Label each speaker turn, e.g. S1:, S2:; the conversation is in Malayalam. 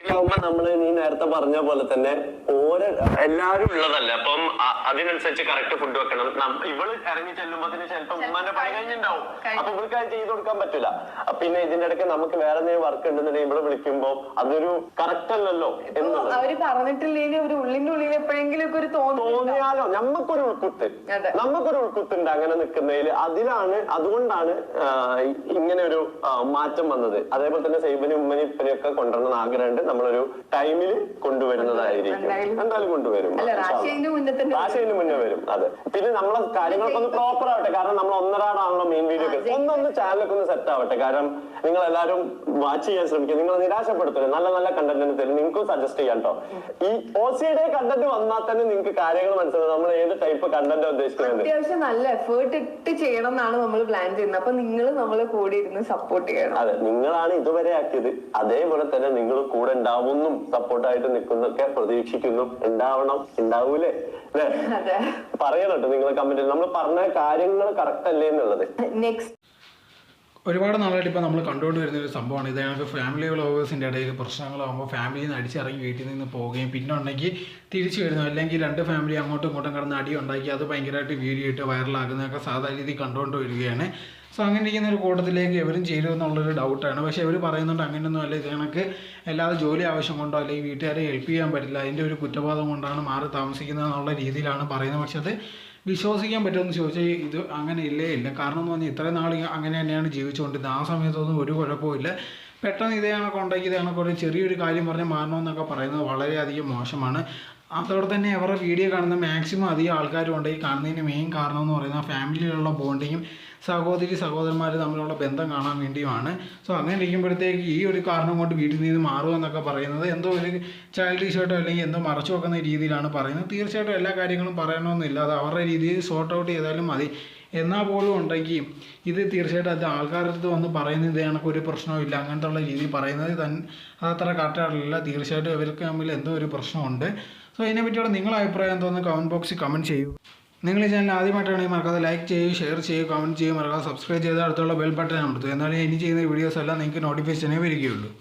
S1: ആവുമ്പോ നമ്മൾ നീ നേരത്തെ പറഞ്ഞ പോലെ തന്നെ ഓരോ എല്ലാരും ഉള്ളതല്ല. അപ്പം അതിനനുസരിച്ച് കറക്റ്റ് ഫുഡ് വെക്കണം. നം- ഇവൾ ഇറങ്ങി ചെല്ലുമ്പോ ചിലപ്പോ ഉമ്മാന്റെ പണി കഴിഞ്ഞിണ്ടാവും. അപ്പൊ ഇവൾക്ക് അത് ചെയ്ത് കൊടുക്കാൻ പറ്റില്ല പിന്നെ ഇതിന്റെ ഇടയ്ക്ക് നമുക്ക് വേറെ എന്തെങ്കിലും വർക്ക് ഉണ്ടെന്നുണ്ടെങ്കിൽ ഇവിടെ വിളിക്കുമ്പോ അതൊരു കറക്റ്റ് അല്ലല്ലോ എന്നുള്ളത്.
S2: അവർ അറിഞ്ഞിട്ടില്ലെങ്കിൽ ഒരു ഉള്ളിന്റെ ഉള്ളിൽ എപ്പോഴെങ്കിലും ഒക്കെ ഒരു തോന്നുന്നു
S1: തോന്നിയാലോ? നമുക്കൊരു ഉൾക്കുത്ത്.
S2: അതെ.
S1: നമുക്കൊരു ഉൾക്കുത്തുണ്ട് അങ്ങനെ നിൽക്കുന്നതിൽ. അതിലാണ് അതുകൊണ്ടാണ് ഇങ്ങനെ ഒരു മാറ്റം വന്നത്. അതേപോലെ തന്നെ സൈബനും ഉമ്മനും ഇപ്പനും ഒക്കെ കൊണ്ടുവരണം ആഗ്രഹമുണ്ട്. നമ്മളൊരു ടൈമിൽ കൊണ്ടുവരുന്നതായിരിക്കും.
S2: എന്തായാലും.
S1: എന്തായാലും കൊണ്ടുവരും.
S2: അല്ല മുന്നേ തന്നെ
S1: മുന്നേ വരും. അതെ. പിന്നെ നമ്മളെ കാര്യങ്ങളൊക്കെ ഒന്ന് പ്രോപ്പർ ആവട്ടെ. കാരണം നമ്മൾ ഒന്നരാടാണല്ലോ മെയിൻ വീഡിയോ
S2: ആ,
S1: ഒന്നൊന്ന് ചാനലൊക്കെ ഒന്ന് സെറ്റ് ആവട്ടെ. കാരണം നിങ്ങൾ എല്ലാവരും വാച്ച് ചെയ്യാൻ ശ്രമിക്കുക. നിങ്ങൾ നിരാശപ്പെടുത്തരുത്. നല്ല നല്ല കണ്ടന്റ് തരും. നിങ്ങൾക്കും സജസ്റ്റ് ചെയ്യാം കേട്ടോ ഈ ഓസിയുടെ കണ്ടന്റ് വന്നാൽ തന്നെ നിങ്ങൾക്ക് കാര്യങ്ങൾ മനസ്സിലാവും. നമ്മൾ ഏത് ടൈപ്പ് കണ്ടന്റ് ഉദ്ദേശിക്കുന്നത്?
S2: അത്യാവശ്യം നല്ല എഫേർട്ട് ഇട്ട് ചെയ്യണം എന്നാണ് നമ്മൾ പ്ലാൻ ചെയ്യുന്നത്. അപ്പൊ നിങ്ങൾ നമ്മളെ കൂടെ ഇരുന്ന് സപ്പോർട്ട് ചെയ്യണം.
S1: അതെ നിങ്ങളാണ് ഇതുവരെ ആക്കിയത്. അതേപോലെ തന്നെ നിങ്ങൾ കൂടെ ഉണ്ടാവുന്നും സപ്പോർട്ടായിട്ട് നിൽക്കുന്നൊക്കെ പ്രതീക്ഷിക്കുന്നു. ഉണ്ടാവണം. ഉണ്ടാവൂലേ? പറയണോട്ടോ നിങ്ങൾ കമന്റിൽ നമ്മൾ പറഞ്ഞ കാര്യങ്ങൾ കറക്റ്റ് അല്ലേ എന്നുള്ളത്.
S2: നെക്സ്റ്റ്
S3: ഒരുപാട് നാളായിട്ട് ഇപ്പോൾ നമ്മൾ കണ്ടുകൊണ്ട് വരുന്ന ഒരു സംഭവമാണ്. ഇത് ഞങ്ങൾക്ക് ഫാമിലി വ്ളോഗേഴ്സിന്റെ ഇടയിൽ പ്രശ്നങ്ങളാകുമ്പോൾ ഫാമിലിയിൽ നിന്ന് അടിച്ചിറങ്ങി വീട്ടിൽ നിന്ന് പോവുകയും പിന്നെ ഉണ്ടെങ്കിൽ തിരിച്ചു വരുന്നു. അല്ലെങ്കിൽ രണ്ട് ഫാമിലി അങ്ങോട്ടും ഇങ്ങോട്ടും കിടന്ന് അടി ഉണ്ടാക്കി അത് ഭയങ്കരമായിട്ട് വീഡിയോ ഇട്ട് വൈറലാക്കുന്നതൊക്കെ സാധാരണ രീതിയിൽ കണ്ടുകൊണ്ട് വരികയാണ് സോ അങ്ങനെ ഇരിക്കുന്ന ഒരു കൂട്ടത്തിലേക്ക് ഇവരും ചേരും എന്നുള്ളൊരു ഡൗട്ടാണ് പക്ഷേ ഇവർ പറയുന്നുണ്ട് അങ്ങനെയൊന്നും അല്ല. ഇത് കണക്ക് അല്ലാതെ ജോലി ആവശ്യം കൊണ്ടോ അല്ലെങ്കിൽ വീട്ടുകാരെ ഹെൽപ്പ് ചെയ്യാൻ പറ്റില്ല. അതിന്റെ ഒരു കുറ്റബോധം കൊണ്ടാണ് മാറി താമസിക്കുന്നത് എന്നുള്ള രീതിയിലാണ് പറയുന്നത്. പക്ഷേ അത് വിശ്വസിക്കാൻ പറ്റുമെന്ന് ചോദിച്ചാൽ ഇത് അങ്ങനെ ഇല്ലേ. ഇല്ല കാരണം എന്ന് പറഞ്ഞാൽ ഇത്രയും നാൾ അങ്ങനെ തന്നെയാണ് ജീവിച്ചുകൊണ്ടിരുന്നത്. ആ സമയത്തൊന്നും ഒരു കുഴപ്പമില്ല പെട്ടെന്ന് ഇതേ കണക്ക് ഉണ്ടാക്കി ഇതേ കണക്കൊരു ചെറിയൊരു കാര്യം പറഞ്ഞ് മാറണമെന്നൊക്കെ പറയുന്നത് വളരെയധികം മോശമാണ്. അതോടെ തന്നെ അവരുടെ വീഡിയോ കാണുന്ന മാക്സിമം അധികം ആൾക്കാരും ഉണ്ട്. ഈ കാണുന്നതിന് മെയിൻ കാരണം എന്ന് പറയുന്നത് ഫാമിലിയിലുള്ള ബോണ്ടിങ്ങും സഹോദരി സഹോദരന്മാർ തമ്മിലുള്ള ബന്ധം കാണാൻ വേണ്ടിയുമാണ്. സോ അങ്ങനെ ഇരിക്കുമ്പോഴത്തേക്ക് ഈ ഒരു കാരണം കൊണ്ട് വീട്ടിൽ നിന്ന് മാറുക എന്നൊക്കെ പറയുന്നത് എന്തോ ഒരു ചൈൽഡ് ഇഷ്യൂട്ടോ അല്ലെങ്കിൽ എന്തോ മറച്ചു വെക്കുന്ന രീതിയിലാണ് പറയുന്നത്. തീർച്ചയായിട്ടും എല്ലാ കാര്യങ്ങളും പറയണമെന്നില്ല. അത് അവരുടെ രീതിയിൽ സോർട്ട് ഔട്ട് ചെയ്താലും മതി. എന്നാൽ പോലും ഉണ്ടെങ്കിൽ ഇത് തീർച്ചയായിട്ടും അത് ആൾക്കാരുടെ അടുത്ത് വന്ന് പറയുന്നത് ഇത് കണക്ക് ഒരു പ്രശ്നവും അങ്ങനത്തെ ഉള്ള രീതിയിൽ പറയുന്നത് തൻ അതത്ര കറക്റ്റായിട്ടില്ല തീർച്ചയായിട്ടും ഇവർക്ക് തമ്മിൽ എന്തോ ഒരു പ്രശ്നമുണ്ട്. സോ ഇതിനെ പറ്റിയുള്ള നിങ്ങളുടെ അഭിപ്രായം എന്തോന്ന് കമന്റ് ബോക്സിൽ കമന്റ് ചെയ്യൂ. നിങ്ങൾ ഈ ചാനൽ ആദ്യമായിട്ടാണെങ്കിൽ മറക്കാതെ ലൈക്ക് ചെയ്യൂ ഷെയർ ചെയ്യൂ കമന്റ് ചെയ്യൂ. മറക്കാതെ സബ്സ്ക്രൈബ് ചെയ്ത് അടുത്തുള്ള ബെൽ ബട്ടൺ അമർത്തുക. എന്നാലേ ഇനി ചെയ്യുന്ന വീഡിയോസ് എല്ലാം നിങ്ങൾക്ക് നോട്ടിഫിക്കേഷനേ വരികയുള്ളൂ.